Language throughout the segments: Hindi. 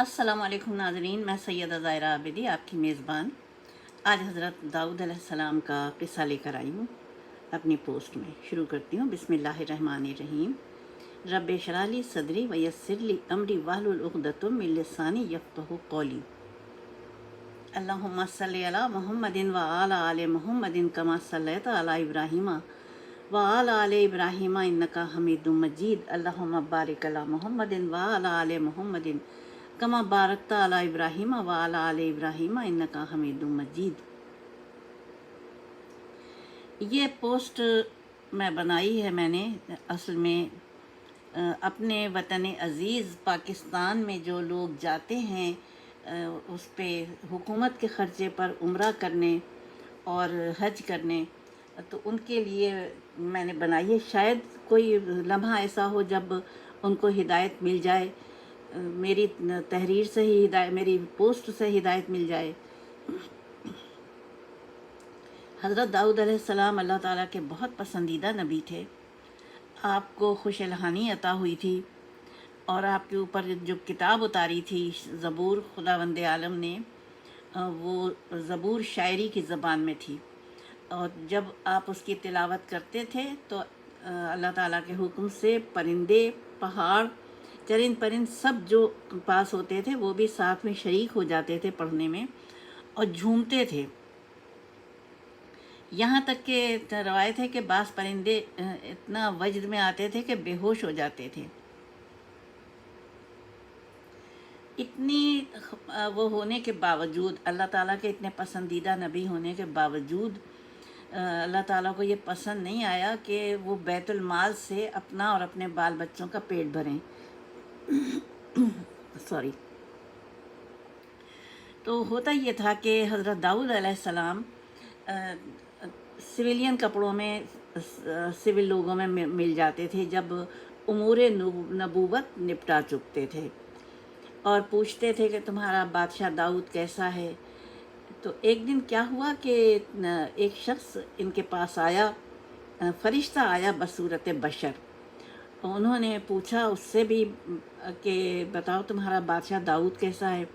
अस्सलाम वालेकुम नाजरीन, मैं सैयद ज़ायरा आबिदी, आपकी मेज़बान। आज हज़रत दाऊद अलैहिस्सलाम का किस्सा लेकर आई हूँ, अपनी पोस्ट में। शुरू करती हूँ। बिस्मिल्लाहिर्रहमानिर्रहीम रब शराली सदरी वयसरली अमरी वाहलुलुक़दतुम मिन लिसानी यफ़क़हु कौली। अल्लाहुम्मा सल्लि अला मुहम्मदिन व आला आले मुहम्मदिन कमा सल्लैत अला इब्राहीमा। व आला आले इब्राहीमा इन्नका हमीदुम मजीद। अल्लाहुम्मा बारिक अला मुहम्मदिन व आला आले मुहम्मदिन। कमा बारकता अला इब्राहीम व अला आले इब्राहीम इन्नका हमीदुम मजीद ये पोस्ट मैं बनाई है मैंने असल में अपने वतन अज़ीज़ पाकिस्तान में जो लोग जाते हैं उस पर हुकूमत के ख़र्चे पर उम्रा करने और हज करने तो उनके लिए मैंने बनाई है शायद कोई लम्हा ऐसा हो जब उनको हिदायत मिल जाए मेरी तहरीर से ही हिदायत मेरी पोस्ट से हिदायत मिल जाए। हज़रत दाऊद अलैहिस्सलाम अल्लाह ताला के बहुत पसंदीदा नबी थे। आपको खुश अलहानी अता हुई थी और आपके ऊपर जो किताब उतारी थी, ज़बूर खुदावंद आलम ने वो ज़बूर शायरी की ज़बान में थी। और जब आप उसकी तिलावत करते थे तो अल्लाह ताला के हुक्म से परिंदे, पहाड़ चरिंद परिंद सब जो पास होते थे, वो भी साथ में शरीक हो जाते थे पढ़ने में और झूमते थे। यहाँ तक के रवायत है कि बास परिंदे इतना वज्र में आते थे कि बेहोश हो जाते थे। इतनी वो होने के बावजूद, अल्लाह ताला के इतने पसंदीदा नबी होने के बावजूद अल्लाह ताला को ये पसंद नहीं आया कि वो बैतुल माल से अपना और अपने बाल बच्चों का पेट भरें। सॉरी तो होता ये था कि हज़रत दाऊद सलाम सिविलियन कपड़ों में सिविल लोगों में मिल जाते थे जब उमूर नबूवत निपटा चुकते थे। और पूछते थे कि तुम्हारा बादशाह दाऊद कैसा है? तो एक दिन क्या हुआ कि एक शख्स इनके पास आया फरिश्ता आया बसूरत बशर। उन्होंने पूछा उससे भी कि बताओ तुम्हारा बादशाह दाऊद कैसा है?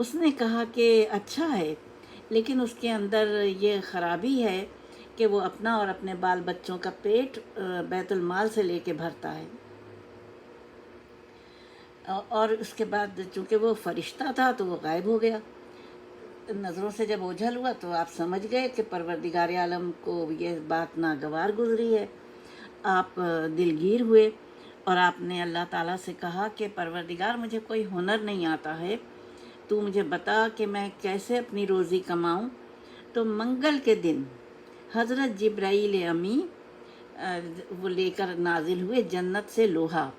उसने कहा कि अच्छा है लेकिन उसके अंदर ये ख़राबी है कि वो अपना और अपने बाल बच्चों का पेट अ, बैतुल माल से लेके भरता है। और उसके बाद चूँकि वो फरिश्ता था तो वो गायब हो गया। नज़रों से जब ओझल हुआ तो आप समझ गए कि परवरदिगार आलम को ये बात नागवार गुजरी है। आप दिलगीर हुए और आपने अल्लाह ताला से कहा कि, परवरदिगार, मुझे कोई हुनर नहीं आता है। तू मुझे बता कि मैं कैसे अपनी रोज़ी कमाऊं? तो मंगल के दिन हज़रत जिब्राईल अमी वो लेकर नाजिल हुए जन्नत से लोहा।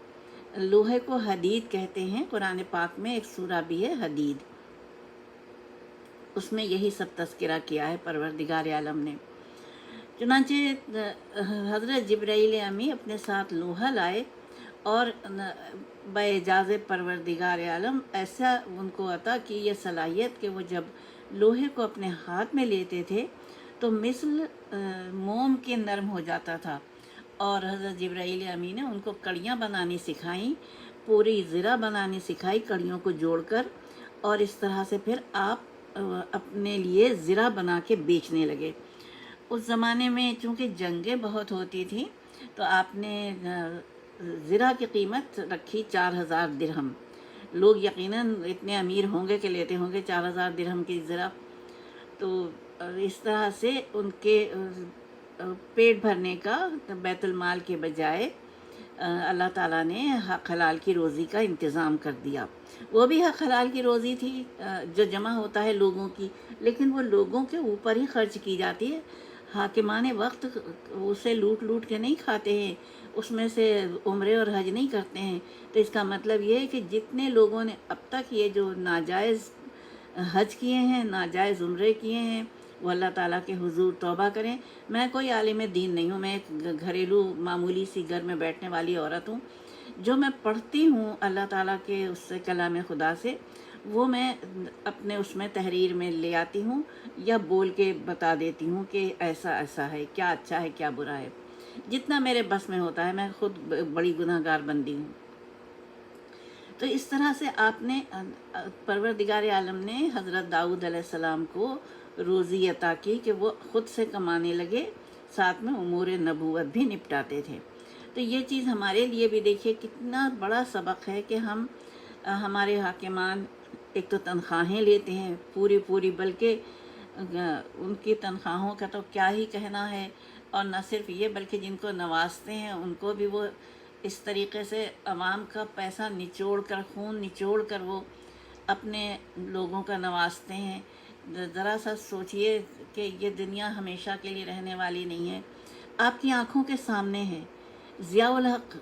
लोहे को हदीद कहते हैं। कुरान पाक में एक सूरा भी है, हदीद। उसमें यही सब तस्करा किया है परवरदिगार आलम ने। चुनाचे हज़रत जब्राईल अमी अपने साथ लोहा लाए और बजाज परवरदिगार आलम, ऐसा उनको अता कि यह सलाहियत कि वो जब लोहे को अपने हाथ में लेते थे तो मिसल मोम के नरम हो जाता था। और हज़रत जब्राईल अमी ने उनको कड़ियाँ बनानी सिखाई, पूरी ज़रा बनानी सिखाई कड़ियों को जोड़कर और इस तरह से फिर आप अपने लिए ज़रा बना के बेचने लगे। उस ज़माने में चूँकि जंगें बहुत होती थी तो आपने ज़रा की कीमत रखी चार हज़ार दिरहम। लोग यकीनन इतने अमीर होंगे कि लेते होंगे चार हज़ार दिरहम की ज़रा। तो इस तरह से उनके पेट भरने का बैतुल माल के बजाय अल्लाह ताला ने हक हलाल की रोज़ी का इंतज़ाम कर दिया। वो भी हक हलाल की रोज़ी थी जो जमा होता है लोगों की, लेकिन वो लोगों के ऊपर ही खर्च की जाती है। हाकिमान वक्त उसे लूट लूट के नहीं खाते हैं, उसमें से उम्र और हज नहीं करते हैं। तो इसका मतलब ये है कि जितने लोगों ने अब तक ये जो नाजायज़ हज किए हैं, नाजायज़ उम्रे किए हैं, वो अल्लाह ताला के हुजूर तौबा करें। मैं कोई आलिम दीन नहीं हूँ, मैं एक घरेलू मामूली सी घर में बैठने वाली औरत हूँ। जो मैं पढ़ती हूँ अल्लाह ताला के उससे कलाम खुदा से वो मैं अपने उसमें तहरीर में ले आती हूँ या बोल के बता देती हूँ कि ऐसा ऐसा है, क्या अच्छा है, क्या बुरा है। जितना मेरे बस में होता है, मैं खुद बड़ी गुनाहगार बंदी हूँ। तो इस तरह से आपने परवरदिगार आलम ने हज़रत दाऊद अलैहिस्सलाम को रोज़ी अता की कि वो ख़ुद से कमाने लगे, साथ में उमूर नबूवत भी निपटाते थे। तो ये चीज़ हमारे लिए भी देखिए कितना बड़ा सबक है कि हम हमारे हाकिमान एक तो तनख्वाहें लेते हैं पूरी पूरी बल्कि उनकी तनख्वाहों का तो क्या ही कहना है। और न सिर्फ़ ये, बल्कि जिनको नवाजते हैं, उनको भी वो इस तरीके से आवाम का पैसा निचोड़ कर, खून निचोड़ कर वो अपने लोगों का नवाजते हैं। ज़रा सा सोचिए कि ये दुनिया हमेशा के लिए रहने वाली नहीं है। आपकी आँखों के सामने है। ज़ियाउल हक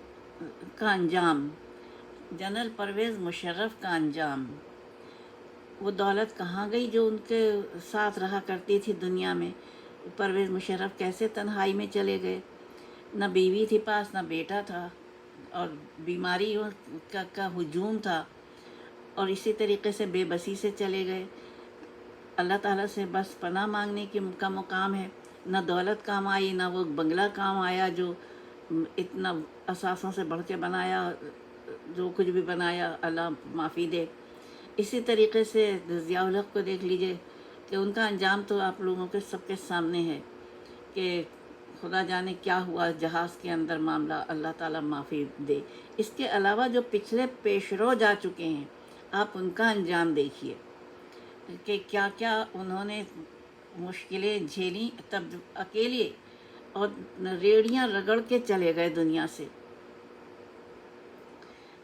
का अंजाम, जनरल परवेज़ मुशर्रफ का अंजाम। वो दौलत कहाँ गई जो उनके साथ रहा करती थी दुनिया में? परवेज़ मुशर्रफ कैसे तन्हाई में चले गए? न बीवी थी पास न बेटा था और बीमारी का, का हुजूम था और इसी तरीके से बेबसी से चले गए। अल्लाह ताला से बस पनाह मांगने की का मुकाम है। न दौलत काम आई ना वो बंगला काम आया जो इतना असासों से बढ़ के बनाया जो कुछ भी बनाया अल्लाह माफ़ी दे। इसी तरीके से ज़ियाउल हक को देख लीजिए कि उनका अंजाम तो आप लोगों के सबके सामने है कि खुदा जाने क्या हुआ जहाज़ के अंदर मामला, अल्लाह ताला माफ़ी दे। इसके अलावा जो पिछले पेशरो जा चुके हैं, आप उनका अंजाम देखिए कि क्या क्या उन्होंने मुश्किलें झेली तब अकेले और रेड़ियाँ रगड़ के चले गए दुनिया से।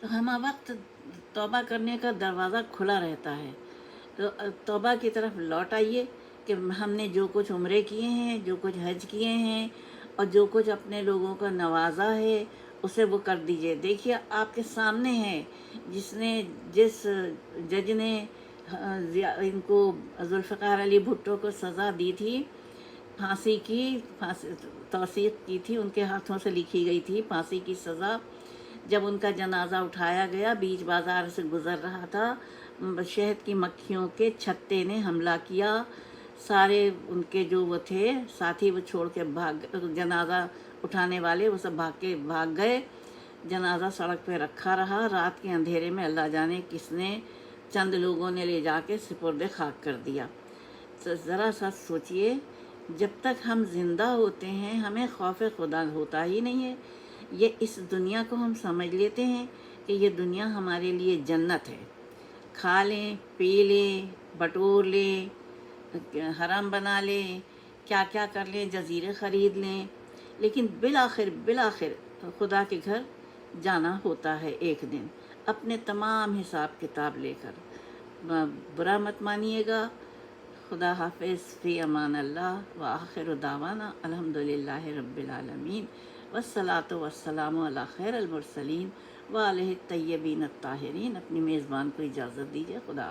तो हम वक्त तौबा करने का दरवाज़ा खुला रहता है। तो तौबा की तरफ़ लौट आइए कि हमने जो कुछ उम्रे किए हैं, जो कुछ हज किए हैं और जो कुछ अपने लोगों का नवाजा है, उसे वो कर दीजिए। देखिए, आपके सामने है जिसने, जिस जज ने इनको जुल्फ़िकार अली भुट्टो को सज़ा दी थी, फांसी की, फांसी तोसीक की थी, उनके हाथों से लिखी गई थी फांसी की सज़ा। जब उनका जनाजा उठाया गया बीच बाज़ार से गुज़र रहा था शहद की मक्खियों के छत्ते ने हमला किया। सारे उनके जो वो थे, साथी वो छोड़ के भाग, जनाजा उठाने वाले, वो सब भाग के भाग गए। जनाजा सड़क पे रखा रहा। रात के अंधेरे में अल्लाह जाने किसने चंद लोगों ने ले जाके सिपुर्द खाक कर दिया। तो ज़रा सा सोचिए, जब तक हम ज़िंदा होते हैं, हमें खौफ खुदा होता ही नहीं है। ये इस दुनिया को हम समझ लेते हैं कि ये दुनिया हमारे लिए जन्नत है। खा लें, पी लें, बटोर लें, हरम बना लें क्या क्या कर लें, जजीरे ख़रीद लें। लेकिन बिल आखिर बिल आखिर खुदा के घर जाना होता है एक दिन, अपने तमाम हिसाब किताब लेकर। बुरा मत मानिएगा। खुदा हाफिज़, फ़ी अमान अल्लाह, व आखिर दावाना, अल्हम्दुलिल्लाहि रब्बिल आलमीन वसलाम खैर अला वाल तयबीन ताहरीन अपनी मेज़बान को इजाज़त दीजिए खुदा